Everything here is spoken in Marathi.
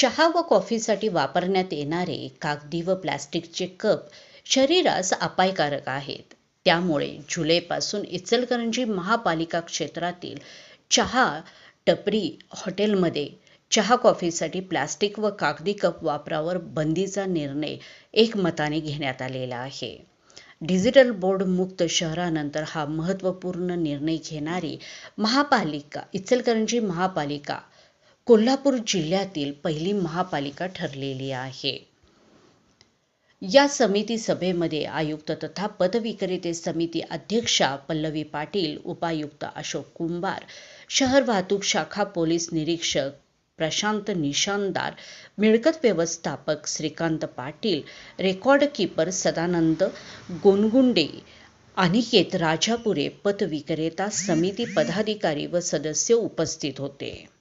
चहा व कॉफीसाठी वापरण्यात येणारे कागदी व प्लॅस्टिकचे कप शरीरास अपायकारक आहेत. त्यामुळे जुलैपासून इचलकरंजी महापालिका क्षेत्रातील चहा टपरी हॉटेलमध्ये चहा कॉफीसाठी प्लॅस्टिक व कागदी कप वापरावर बंदीचा निर्णय एकमताने घेण्यात आलेला आहे. डिजिटल बोर्ड मुक्त शहरानंतर हा महत्त्वपूर्ण निर्णय घेणारी महापालिका इचलकरंजी महापालिका कोल्हापूर जिल्ह्यातील पहिली महापालिका ठरलेली आहे. या समिती सभेमध्ये आयुक्त तथा पदविक्रेते समिती अध्यक्षा पल्लवी पाटील उपायुक्त अशोक कुंभार शहर वाहतूक शाखा पोलीस निरीक्षक प्रशांत निशानदार मिळकत व्यवस्थापक श्रीकांत पाटील रेकॉर्ड कीपर सदानंद गोनगुंडे अनिकेत राजापुरे पतविक्रेता समिती पदाधिकारी व सदस्य उपस्थित होते.